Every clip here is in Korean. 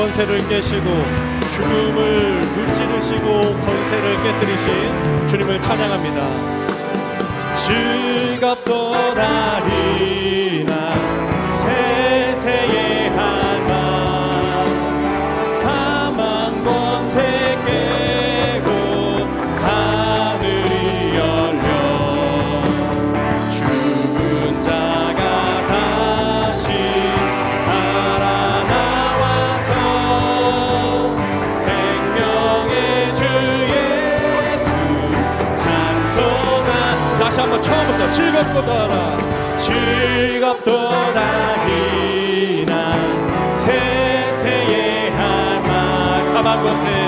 권세를 깨시고 죽음을 물찌르시고 권세를 깨뜨리신 주님을 찬양합니다. 즐겁도다리나 한번 처음부터 즐겁고 떠나 즐겁도 다니나 세세의 한마 사방 곳에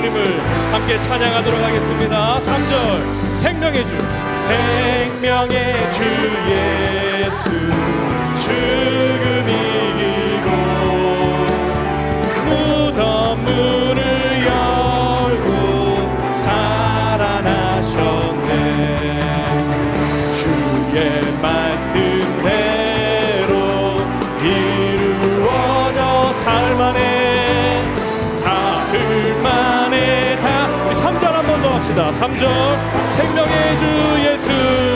주님을 함께 찬양하도록 하겠습니다. 3절. 생명의 주. 생명의 주 예수. 주 3점 생명의 주 예수.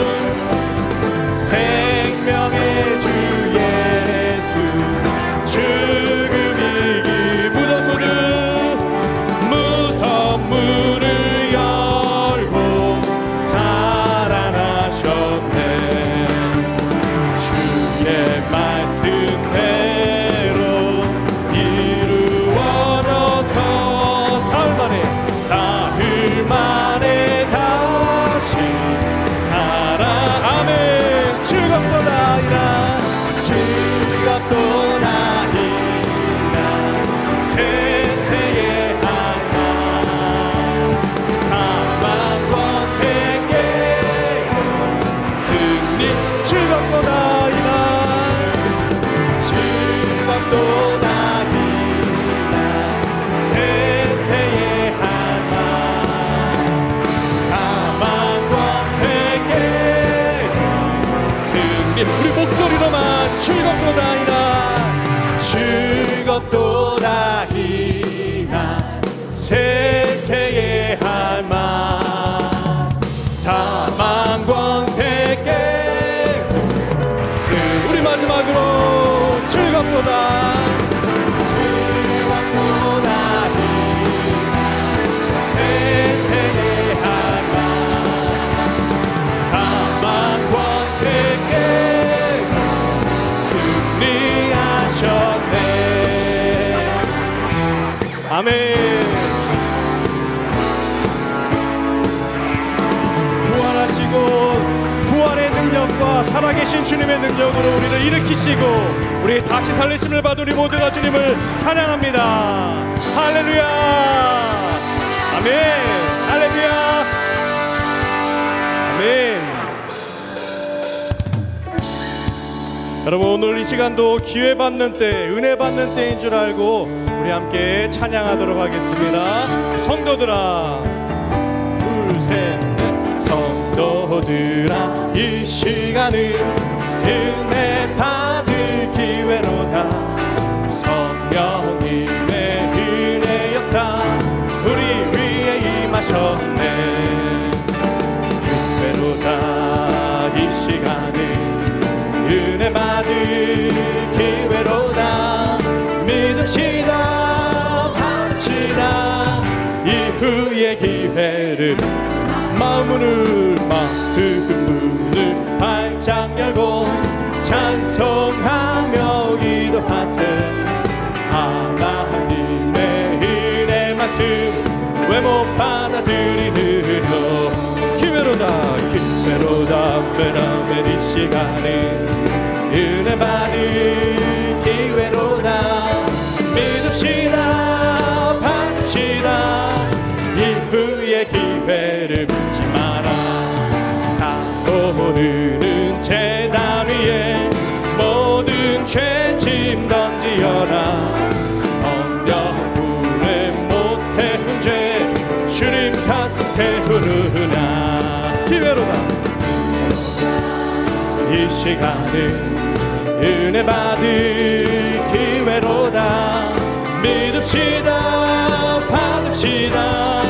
아멘. 부활하시고 부활의 능력과 살아계신 주님의 능력으로 우리를 일으키시고 우리 다시 살리심을 받은 우리 모두가 주님을 찬양합니다. 할렐루야. 아멘. 할렐루야. 여러분 오늘 이 시간도 기회 받는 때, 은혜 받는 때인 줄 알고 우리 함께 찬양하도록 하겠습니다. 성도들아, 둘, 셋, 넷. 성도들아, 이 시간은 마음을 마음 문을 활짝 열고 찬송하며 기도하세. 하나님의 은혜 말씀 왜못 받아들이느냐 기회로다 기회로다 메라멜 이 시간에 시간은 은혜 받을 기회로다. 믿읍시다 받읍시다.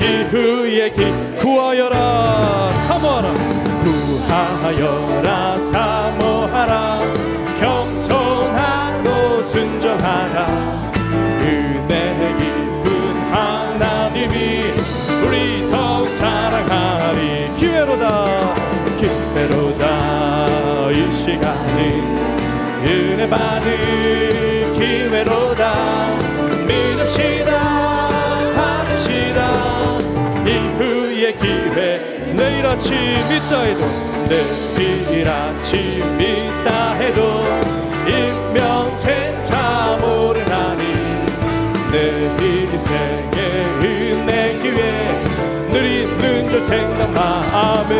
이후의 기 구하여라 사모하라. 구하여라 사모하라 시간은 은혜 받을 기회로다. 믿읍시다 받읍시다. 이후의 기회 내일 아침 있다 해도 내일 아침 있다 해도 인명생 사모르나니 내 인생의 은혜 기회 누리는 줄 생각만 아멘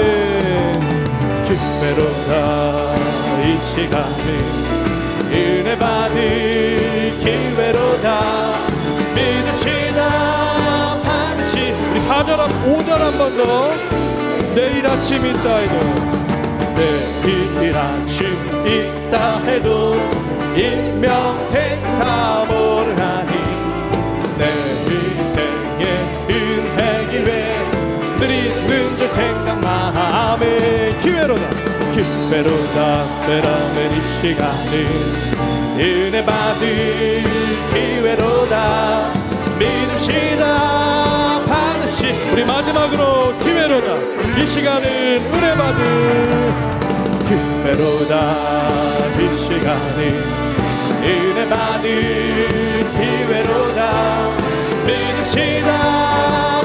기회로다. 이 시간은 은혜 받을 기회로다 믿읍시다. 받으시 우리 4절 한 5절 한 번 더. 내일 아침 있다 해도 내일 아침 있다 해도 인명생 사모르나니 내 인생의 은혜 기회 누리는 줄 생각만 아멘 기회로다 기회로다 베라멘 이 시간은 은혜 받을 기회로다 믿읍시다. 받으시 우리 마지막으로 기회로다 이 시간은 은혜 받을 기회로다 이 시간은 은혜 받을 기회로다 믿읍시다.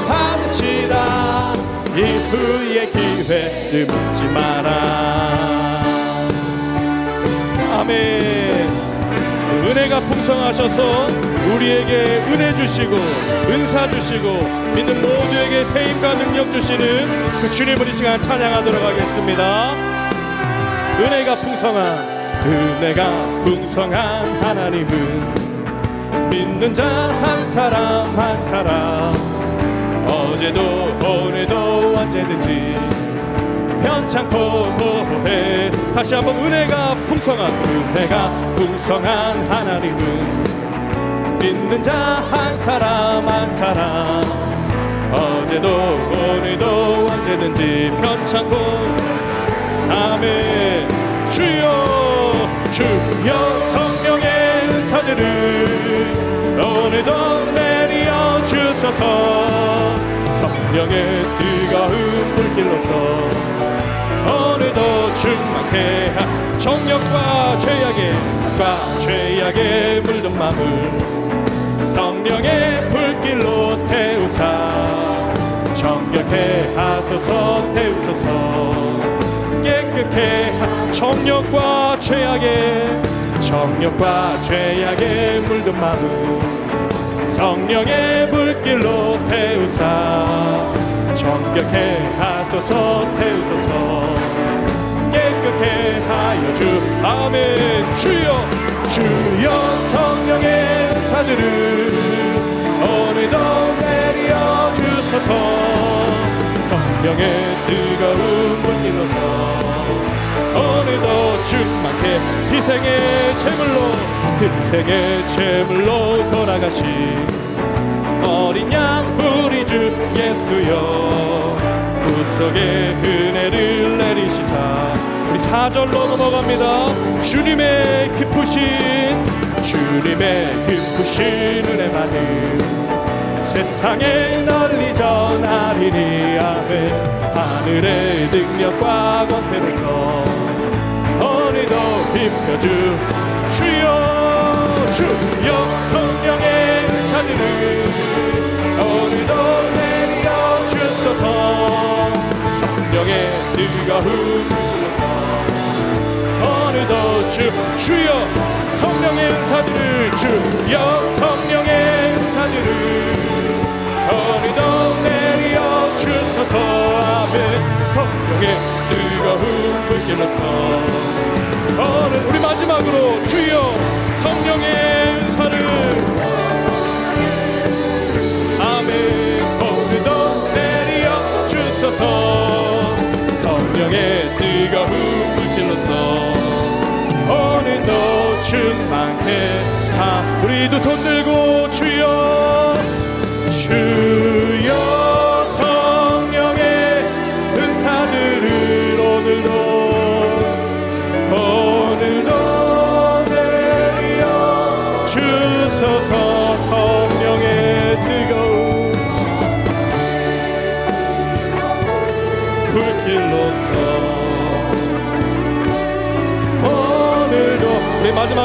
받읍시다 이후의 기회를 묻지 마라. 아멘. 은혜가 풍성하셔서 우리에게 은혜 주시고 은사 주시고 믿는 모두에게 세임과 능력 주시는 그 주님을 이 시간 찬양하도록 하겠습니다. 은혜가 풍성한 은혜가 풍성한 하나님은 믿는 자 한 사람 한 사람. 어제도 오늘도 언제든지 편찮고 뭐해. 다시 한번 은혜가 풍성한 은혜가 풍성한 하나님은 믿는 자 한 사람 한 사람. 어제도 오늘도 언제든지 편찮고. 아멘. 주여 주여 성령의 은사들을 오늘도 내려 주소서 성령의 뜨거운 불길로서 오늘도 충만케 하 정력과 죄악에 과 죄악에 물든 마음을 성령의 불길로 태우사 정결 청량케 하소서 태우소서. 깨끗해 하- 정욕과 죄악에 정욕과 죄악에 물든 마음 성령의 불길로 태우사. 정결케 하소서 태우소서. 깨끗게 하여 주 아멘 주여. 주여 성령의 은사들을 오늘도 내려 주소서. 성령의 뜨거운 불길로서 오늘도 충만케 희생의 제물로 희생의 제물로 돌아가신 어린 양 우리 주 예수여. 구속의 은혜를 내리시사 우리 사절로 넘어갑니다. 주님의 기쁘신 주님의 기쁘신 은혜 받은 세상에 널리 전하리니 아멘. 하늘의 능력과 권세에서 힘겨주 주여 주여 성령의 은사들을 오늘도 내려 주소서. 성령의 뜨거운 오늘도 주 주여 성령의 은사들을 주여 성령의 은사들을 오늘도 내려 주소서. 아멘. 성령의 뜨거운 불길로서 마지막으로 주여 성령의 은사를. 아멘. 오늘도 내려 주소서. 성령의 뜨거운 불길로서. 오늘도 충만케 하 우리 두손 들고 주여. 주여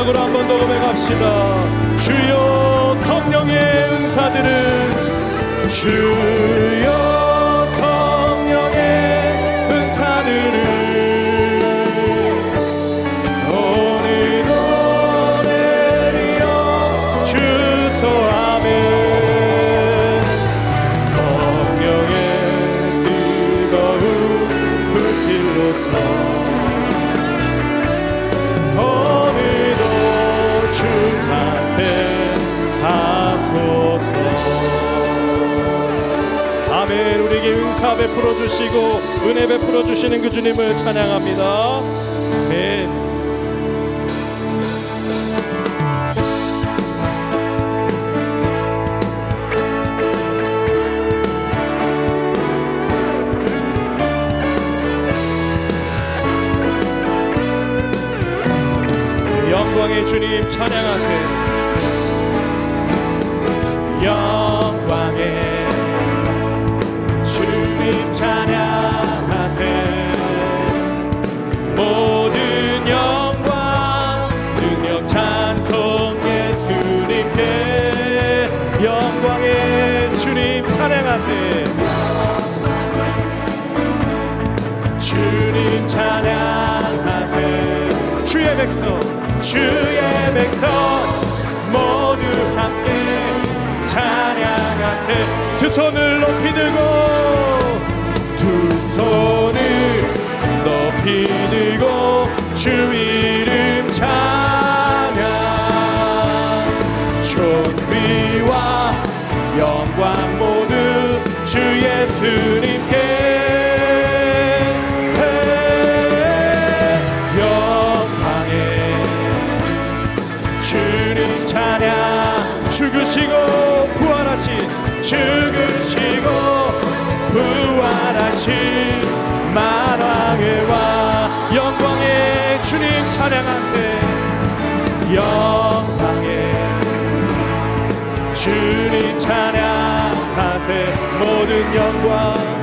마지막으로 한 번 더 고백합시다. 주여 성령의 은사들을 주여 베풀어 주시고 은혜 베풀어 주시는 그 주님을 찬양합니다. 아멘. 영광의 주님 찬양하세요. 영 주의 백성 모두 함께 찬양하세. 두 손을 높이 들고 두 손을 높이 들고 주 이름 찬양. 존귀와 영광 모두 주 예수님 죽으시고 부활하신 만왕의 왕 영광의 주님 찬양하세 영광의 주님 찬양하세. 모든 영광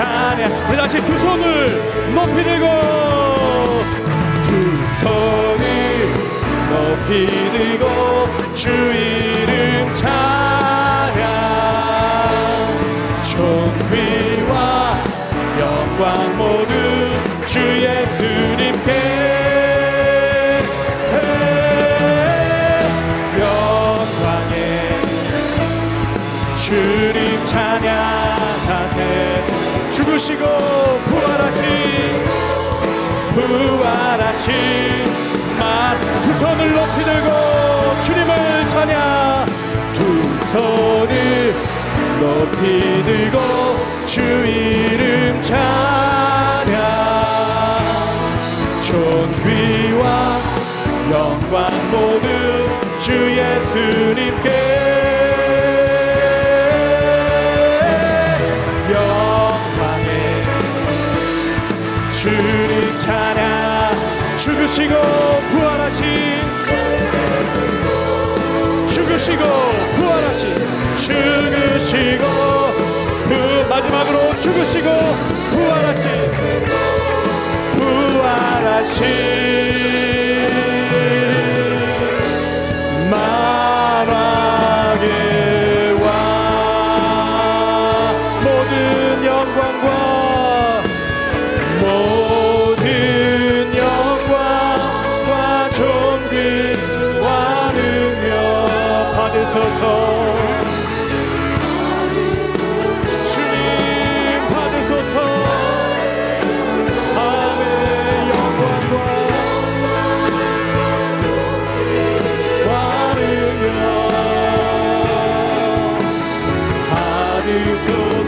찬양 우리 다시 두 손을 높이 들고. 두 손을 높이 들고 주 이름 찬양 존귀와 영광 모두 주예 죽으시고 부활하신 부활하신 만두 손을 높이 들고 주님을 찬양. 두 손을 높이 들고 주 이름 찬양. 존귀와 영광 모두 주 예수님께 주님 찬양 죽으시고 부활하신 죽으시고 부활하신 죽으시고 그 마지막으로 죽으시고 부활하신 부활하신 받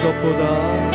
기도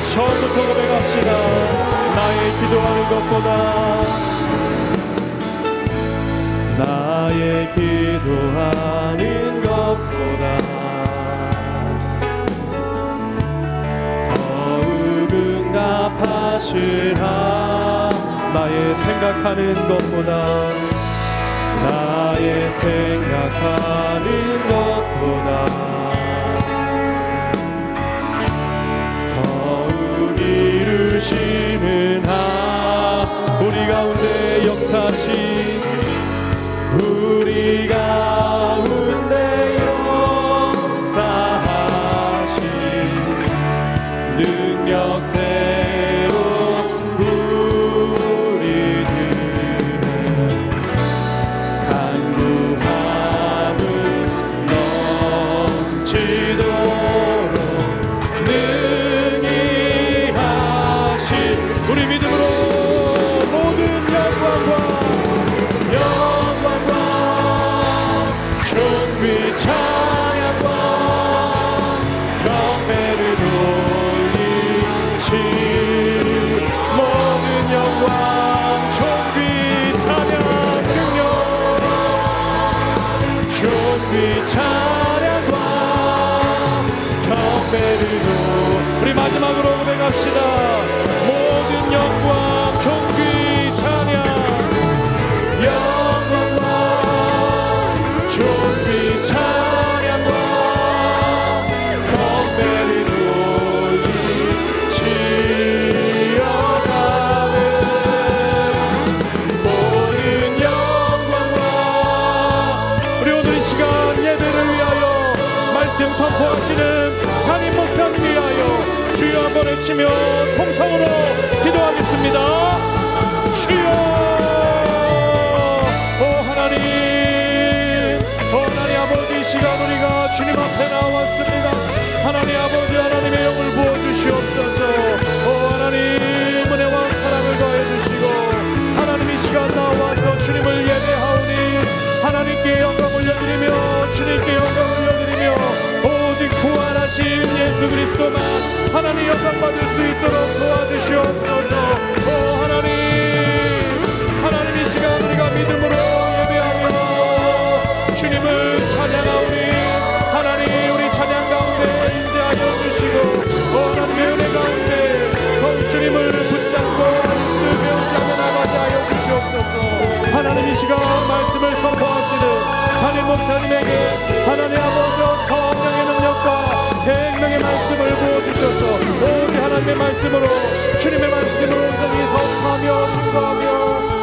다시 처음부터 고백합시다. 나의 기도하는 것보다 나의 기도하는 것보다 더욱 응답하시라. 나의 생각하는 것보다 나의 생각하는 것보다 이루시는 하 우리 가운데 역사하 존귀 찬양과 경배를 돌리시 모든 영광 존귀 찬양 능력 존귀 찬양과 경배를 도 우리 마지막으로 고백합시다 선포하시는 담임 목사님 위하여 주여 한번 외치며 통성으로 기도하겠습니다. 주여! 오 하나님! 오 하나님 아버지 이 시간 우리가 주님 앞에 나왔습니다. 하나님 아버지 하나님의 영을 부어주시옵소서. 오 하나님 은혜와 사랑을 더해주시고 하나님 이 시간 나와서 주님을 예배하오니 하나님께 영광 올려드리며 주님께 영광 올려드리며 부활하신 예수 그리스도만 하나님 영광 받을 수 있도록 도와주시옵소서. 오 하나님. 하나님 이 시간 우리가 믿음으로 예배하며 주님을 찬양하오니 하나님 우리 찬양 가운데 인재하여 주시고 오 하나님의 은혜 가운데 더욱 주님을 붙잡고 하나님 배우자며 나가게 하여 주시옵소서. 하나님 이 시간 말씀을 선포하시는 하나님 목사님에게 하나님 말씀을 부어주셔서 오직 하나님의 말씀으로 주님의 말씀으로 온전히 선포하며 증거하며